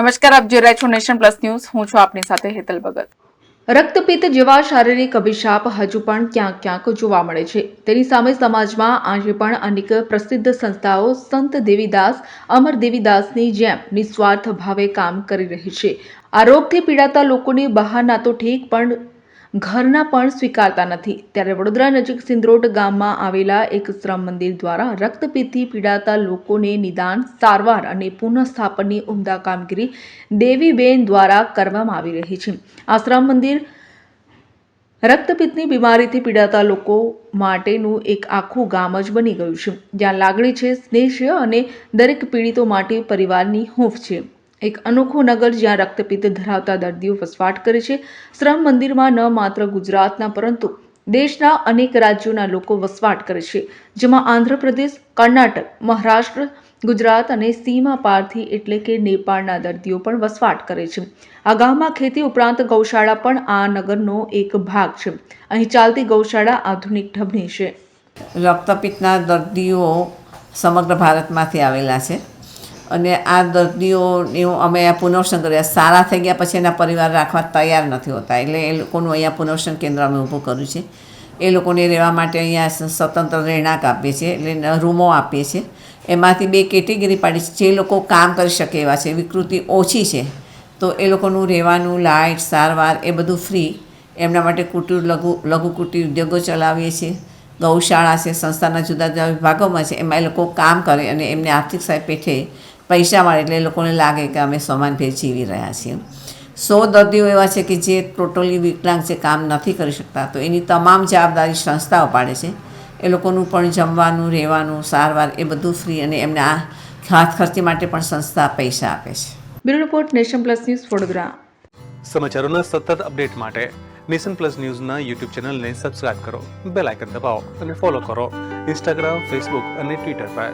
નમસ્કાર, આપ જોઈ રહ્યા છો નેશન પ્લસ ન્યૂઝ. હું છું આપની સાથે હેતલ ભગત. રક્તપિત્ત જેવા શારીરિક અભિશાપ હજુ પણ ક્યાંક ક્યાંક જોવા મળે છે. તેની સામે સમાજમાં આજે પણ અનેક પ્રસિદ્ધ સંસ્થાઓ સંત દેવીદાસ, અમર દેવીદાસની જેમ નિસ્વાર્થ ભાવે કામ કરી રહી છે. આ રોગથી પીડાતા લોકોની બહાના તો ઠીક, પણ ઘરના પણ સ્વીકારતા નથી. ત્યારે વડોદરા નજીક સિંદ્રોટ ગામમાં આવેલા એક શ્રમ મંદિર દ્વારા રક્તપીતથી પીડાતા લોકોને નિદાન, સારવાર અને પુનઃસ્થાપનની ઉમદા કામગીરી દેવીબેન દ્વારા કરવામાં આવી રહી છે. આ શ્રમ મંદિર રક્તપિત્તની બીમારીથી પીડાતા લોકો માટેનું એક આખું ગામ જ બની ગયું છે. જ્યાં લાગણી છે, સ્નેહ છે અને દરેક પીડિતો માટે પરિવારની હૂંફ છે. એક અનોખો નગર જ્યાં રક્તપિત્ત ધરાવતા દર્દીઓ વસવાટ કરે છે. શ્રમ મંદિરમાં ન માત્ર ગુજરાતના, પરંતુ દેશના અનેક રાજ્યોના લોકો વસવાટ કરે છે. જેમાં આંધ્રપ્રદેશ, કર્ણાટક, મહારાષ્ટ્ર, ગુજરાત અને સીમા પારથી એટલે કે નેપાળના દર્દીઓ પણ વસવાટ કરે છે. આ ગામમાં ખેતી ઉપરાંત ગૌશાળા પણ આ નગરનો એક ભાગ છે. અહીં ચાલતી ગૌશાળા આધુનિક ઢબની છે. રક્તપિત્તના દર્દીઓ સમગ્ર ભારતમાંથી આવેલા છે. અને આ દર્દીઓને અમે આ પુનર્વસન કર્યા. સારા થઈ ગયા પછી એના પરિવાર રાખવા તૈયાર નથી હોતા. એટલે એ લોકોનું અહીંયા પુનર્વસન કેન્દ્ર અમે ઊભું કર્યું છે. એ લોકોને રહેવા માટે અહીંયા સ્વતંત્ર રહેણાંક આપીએ છીએ, એટલે રૂમો આપીએ છીએ. એમાંથી બે કેટેગરી પાડી છે. જે લોકો કામ કરી શકે એવા છે. વિકૃતિ ઓછી છે. તો એ લોકોનું રહેવાનું, લાઇટ, સારવાર એ બધું ફ્રી. એમના માટે કુટીર લઘુ લઘુ કુટીર ઉદ્યોગો ચલાવીએ છીએ. ગૌશાળા છે, સંસ્થાના જુદા જુદા વિભાગોમાં છે. એમાં એ લોકો કામ કરે અને એમને આર્થિક સહાય પેઠે પૈસા મળે એટલે એ લોકોને લાગે કે અમે સમાન ભેદ જીવી રહ્યા છીએ. સો દર્દીઓ એવા છે કે જે ટોટલી વિકલાંગ છે કામ નથી કરી શકતા. તો એની તમામ જવાબદારી સંસ્થાઓ પાડે છે. એ લોકોનું પણ જમવાનું રહેવાનું સારવાર એ બધું ફ્રી અને એમને આ હાથ ખર્ચી માટે પણ સંસ્થા પૈસા આપે છે. Bureau report nation plus news Vadodara. સમાચારોના સતત અપડેટ માટે નેશન પ્લસ ન્યૂઝના યુટ્યુબ ચેનલને સબસ્ક્રાઇબ કરો બેલ આઇકન દબાવો અને ફોલો કરો. ઇન્સ્ટાગ્રામ ફેસબુક અને ટ્વિટર પર.